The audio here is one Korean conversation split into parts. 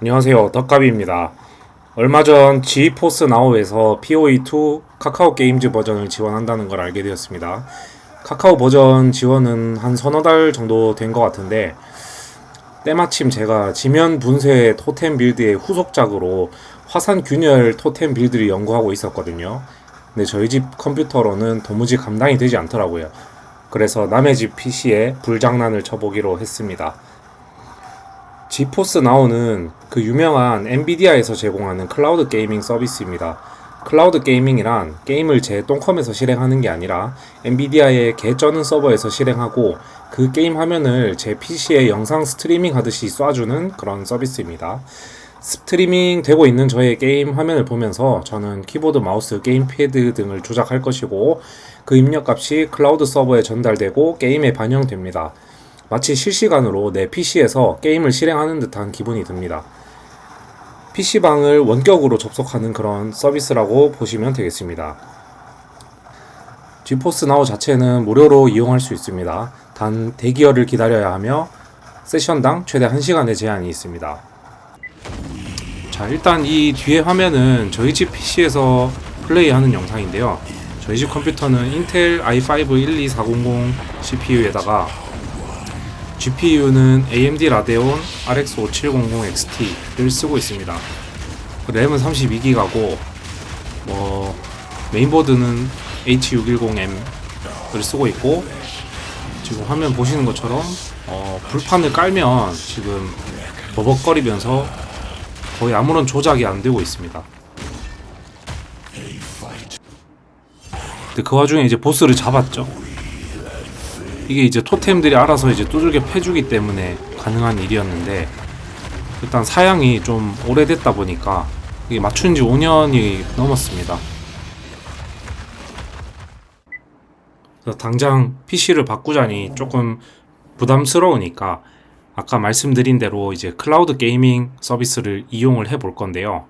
안녕하세요. 덕갑입니다. 얼마 전 지포스 나우에서 POE2 카카오 게임즈 버전을 지원한다는 걸 알게 되었습니다. 카카오 버전 지원은 한 서너 달 정도 된 것 같은데 때마침 제가 지면 분쇄 토템 빌드의 후속작으로 화산 균열 토템 빌드를 연구하고 있었거든요. 근데 저희 집 컴퓨터로는 도무지 감당이 되지 않더라고요. 그래서 남의 집 PC에 불장난을 쳐보기로 했습니다. 지포스 나오는 그 유명한 엔비디아에서 제공하는 클라우드 게이밍 서비스입니다. 클라우드 게이밍이란 게임을 제 똥컴에서 실행하는 게 아니라 엔비디아의 개쩌는 서버에서 실행하고 그 게임 화면을 제 PC에 영상 스트리밍 하듯이 쏴주는 그런 서비스입니다. 스트리밍 되고 있는 저의 게임 화면을 보면서 저는 키보드, 마우스, 게임패드 등을 조작할 것이고 그 입력값이 클라우드 서버에 전달되고 게임에 반영됩니다. 마치 실시간으로 내 PC에서 게임을 실행하는 듯한 기분이 듭니다. PC방을 원격으로 접속하는 그런 서비스라고 보시면 되겠습니다. 지포스 나우 자체는 무료로 이용할 수 있습니다. 단 대기열을 기다려야 하며 세션당 최대 1시간의 제한이 있습니다. 자, 일단 이 뒤에 화면은 저희 집 PC에서 플레이하는 영상인데요. 저희 집 컴퓨터는 인텔 i5 12400 CPU에다가 GPU는 AMD 라데온 RX 5700 XT를 쓰고 있습니다. 램은 32기가고 뭐 메인보드는 H610M을 쓰고 있고 지금 화면 보시는 것처럼 어, 불판을 깔면 지금 버벅거리면서 거의 아무런 조작이 안 되고 있습니다. 근데 그 와중에 이제 보스를 잡았죠. 이게 이제 토템들이 알아서 이제 두들겨 패주기 때문에 가능한 일이었는데 일단 사양이 좀 오래됐다 보니까 이게 맞춘 지 5년이 넘었습니다. 당장 PC를 바꾸자니 조금 부담스러우니까 아까 말씀드린 대로 이제 클라우드 게이밍 서비스를 이용을 해 볼 건데요.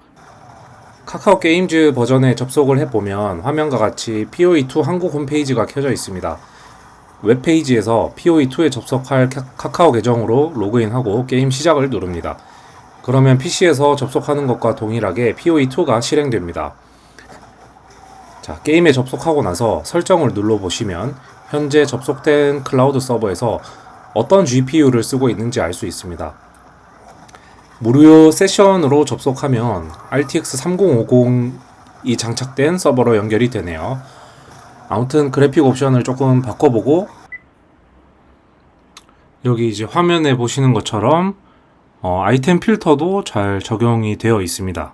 카카오 게임즈 버전에 접속을 해보면 화면과 같이 POE2 한국 홈페이지가 켜져 있습니다. 웹페이지에서 POE2에 접속할 카- 카카오 계정으로 로그인하고 게임 시작을 누릅니다. 그러면 PC에서 접속하는 것과 동일하게 POE2가 실행됩니다. 자, 게임에 접속하고 나서 설정을 눌러보시면 현재 접속된 클라우드 서버에서 어떤 GPU를 쓰고 있는지 알 수 있습니다. 무료 세션으로 접속하면 RTX 3050이 장착된 서버로 연결이 되네요. 아무튼 그래픽 옵션을 조금 바꿔보고 여기 이제 화면에 보시는 것처럼 어, 아이템 필터도 잘 적용이 되어 있습니다.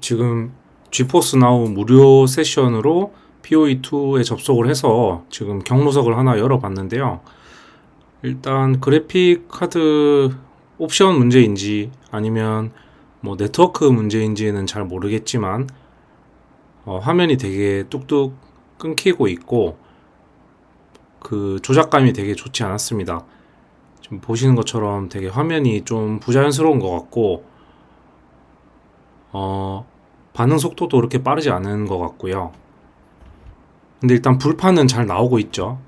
지금 GeForce Now 무료 세션으로 POE2에 접속을 해서 지금 경로석을 하나 열어봤는데요. 일단 그래픽 카드 옵션 문제인지 아니면 뭐 네트워크 문제인지는 잘 모르겠지만 어, 화면이 되게 뚝뚝 끊기고 있고 그 조작감이 되게 좋지 않았습니다. 지금 보시는 것처럼 되게 화면이 좀 부자연스러운 것 같고 어, 반응 속도도 그렇게 빠르지 않은 것 같고요. 근데 일단 불판은 잘 나오고 있죠.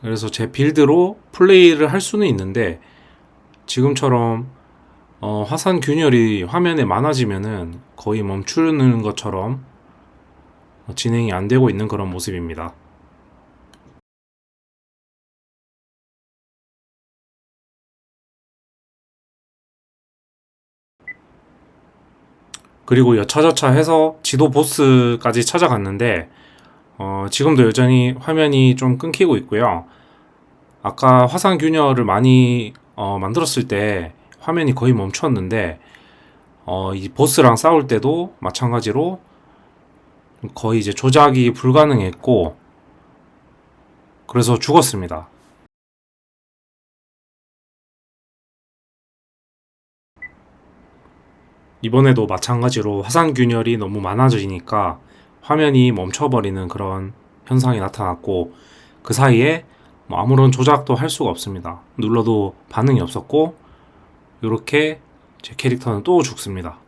그래서 제 빌드로 플레이를 할 수는 있는데 지금처럼 어, 화산 균열이 화면에 많아지면은 거의 멈추는 것처럼 진행이 안 되고 있는 그런 모습입니다. 그리고 여차저차 해서 지도 보스까지 찾아갔는데 어, 지금도 여전히 화면이 좀 끊기고 있고요. 아까 화산 균열을 많이 어, 만들었을 때 화면이 거의 멈췄는데 어, 이 보스랑 싸울 때도 마찬가지로 거의 이제 조작이 불가능했고 그래서 죽었습니다. 이번에도 마찬가지로 화산 균열이 너무 많아지니까 화면이 멈춰버리는 그런 현상이 나타났고 그 사이에 뭐 아무런 조작도 할 수가 없습니다. 눌러도 반응이 없었고 이렇게 제 캐릭터는 또 죽습니다.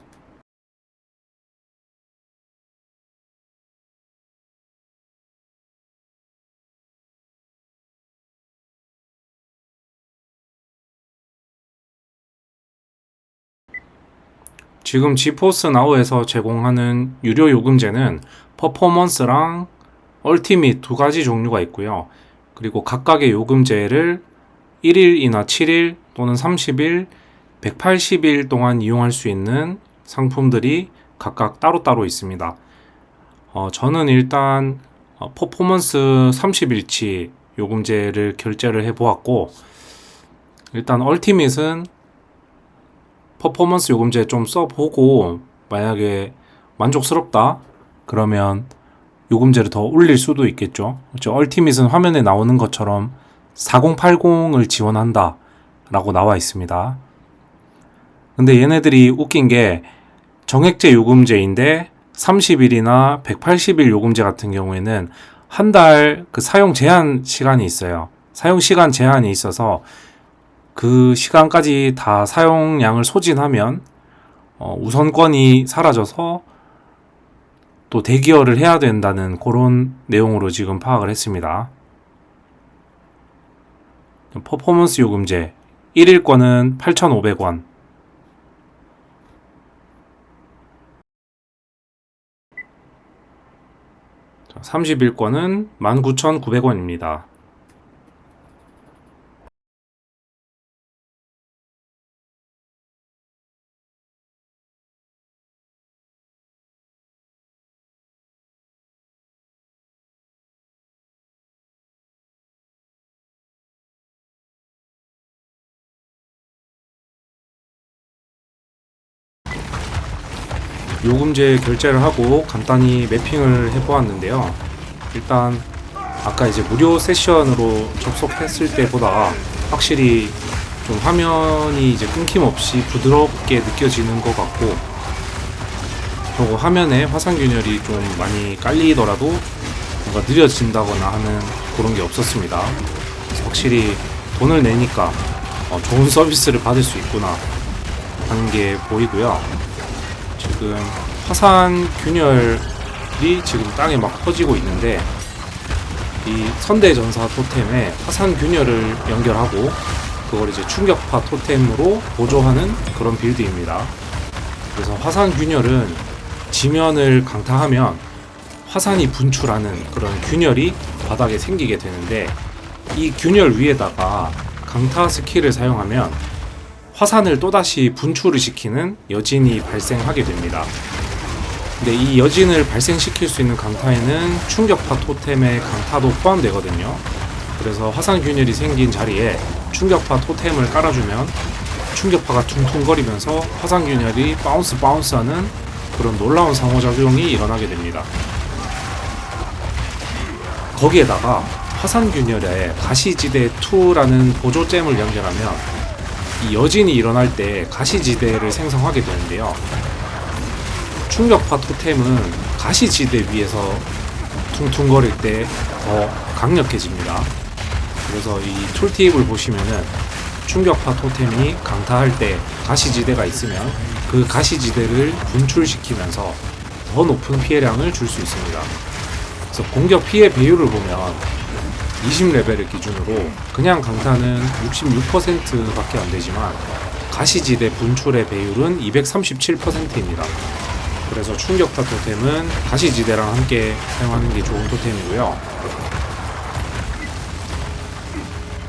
지금 지포스 나우에서 제공하는 유료 요금제는 퍼포먼스랑 얼티밋 두 가지 종류가 있고요. 그리고 각각의 요금제를 1일이나 7일 또는 30일 180일 동안 이용할 수 있는 상품들이 각각 따로따로 있습니다. 어, 저는 일단 어, 퍼포먼스 30일치 요금제를 결제를 해 보았고 일단 얼티밋은 퍼포먼스 요금제 좀 써보고 만약에 만족스럽다 그러면 요금제를 더 올릴 수도 있겠죠. 그렇죠? 얼티밋은 화면에 나오는 것처럼 4080을 지원한다 라고 나와 있습니다. 근데 얘네들이 웃긴 게 정액제 요금제인데 30일이나 180일 요금제 같은 경우에는 한 달 그 사용 제한 시간이 있어요. 사용 시간 제한이 있어서 그 시간까지 다 사용량을 소진하면 어, 우선권이 사라져서 또 대기열을 해야 된다는 그런 내용으로 지금 파악을 했습니다. 퍼포먼스 요금제 1일 권은 8,500원 30일권은 19,900원입니다. 요금제 결제를 하고 간단히 매핑을 해보았는데요. 일단 아까 이제 무료 세션으로 접속했을 때보다 확실히 좀 화면이 이제 끊김없이 부드럽게 느껴지는 것 같고 그리고 화면에 화상 균열이 좀 많이 깔리더라도 뭔가 느려진다거나 하는 그런 게 없었습니다. 확실히 돈을 내니까 어, 좋은 서비스를 받을 수 있구나 하는 게 보이고요. 지금 화산 균열이 지금 땅에 막 퍼지고 있는데 이 선대 전사 토템에 화산 균열을 연결하고 그걸 이제 충격파 토템으로 보조하는 그런 빌드입니다. 그래서 화산 균열은 지면을 강타하면 화산이 분출하는 그런 균열이 바닥에 생기게 되는데 이 균열 위에다가 강타 스킬을 사용하면 화산을 또다시 분출을 시키는 여진이 발생하게 됩니다. 근데 이 여진을 발생시킬 수 있는 강타에는 충격파 토템의 강타도 포함되거든요. 그래서 화산 균열이 생긴 자리에 충격파 토템을 깔아주면 충격파가 퉁퉁거리면서 화산 균열이 바운스 바운스하는 그런 놀라운 상호작용이 일어나게 됩니다. 거기에다가 화산 균열에 가시지대 2라는 보조잼을 연결하면 이 여진이 일어날 때 가시지대를 생성하게 되는데요. 충격파 토템은 가시지대 위에서 퉁퉁거릴 때 더 강력해집니다. 그래서 이 툴팁을 보시면은 충격파 토템이 강타할 때 가시지대가 있으면 그 가시지대를 분출시키면서 더 높은 피해량을 줄 수 있습니다. 그래서 공격 피해 배율을 보면 20레벨을 기준으로 그냥 강타는 66%밖에 안 되지만 가시지대 분출의 배율은 237%입니다. 그래서 충격파 토템은 가시지대랑 함께 사용하는 게 좋은 토템이고요.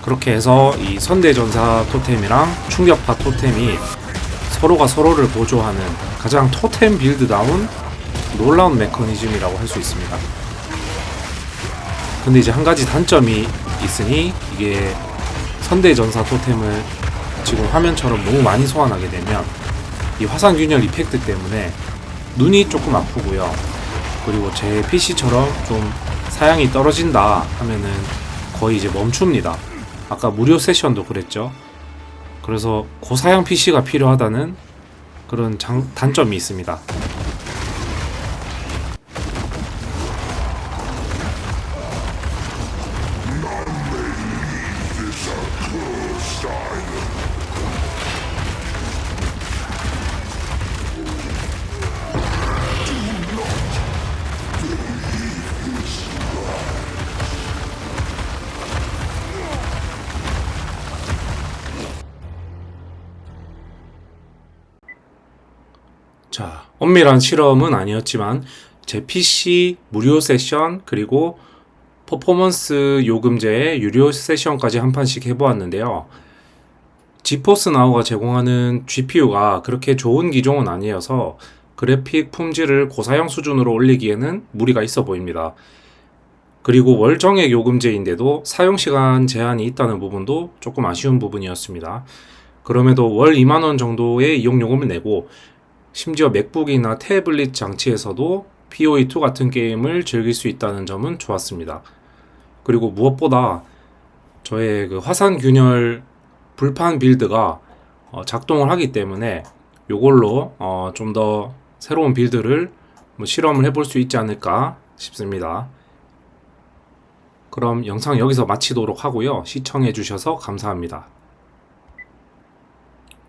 그렇게 해서 이 선대전사 토템이랑 충격파 토템이 서로가 서로를 보조하는 가장 토템 빌드다운 놀라운 메커니즘이라고 할 수 있습니다. 근데 이제 한 가지 단점이 있으니 이게 선대전사 토템을 지금 화면처럼 너무 많이 소환하게 되면 이 화상균열 이펙트 때문에 눈이 조금 아프고요. 그리고 제 PC처럼 좀 사양이 떨어진다 하면은 거의 이제 멈춥니다. 아까 무료 세션도 그랬죠. 그래서 고사양 PC가 필요하다는 그런 장, 단점이 있습니다. 엄밀한 실험은 아니었지만 제 PC 무료 세션 그리고 퍼포먼스 요금제의 유료 세션까지 한 판씩 해보았는데요. 지포스 나우가 제공하는 GPU가 그렇게 좋은 기종은 아니어서 그래픽 품질을 고사양 수준으로 올리기에는 무리가 있어 보입니다. 그리고 월정액 요금제인데도 사용시간 제한이 있다는 부분도 조금 아쉬운 부분이었습니다. 그럼에도 월 2만원 정도의 이용요금을 내고 심지어 맥북이나 태블릿 장치에서도 POE2 같은 게임을 즐길 수 있다는 점은 좋았습니다. 그리고 무엇보다 저의 그 화산 균열 불판 빌드가 어, 작동을 하기 때문에 요걸로 어, 좀 더 새로운 빌드를 뭐 실험을 해볼 수 있지 않을까 싶습니다. 그럼 영상 여기서 마치도록 하고요. 시청해 주셔서 감사합니다.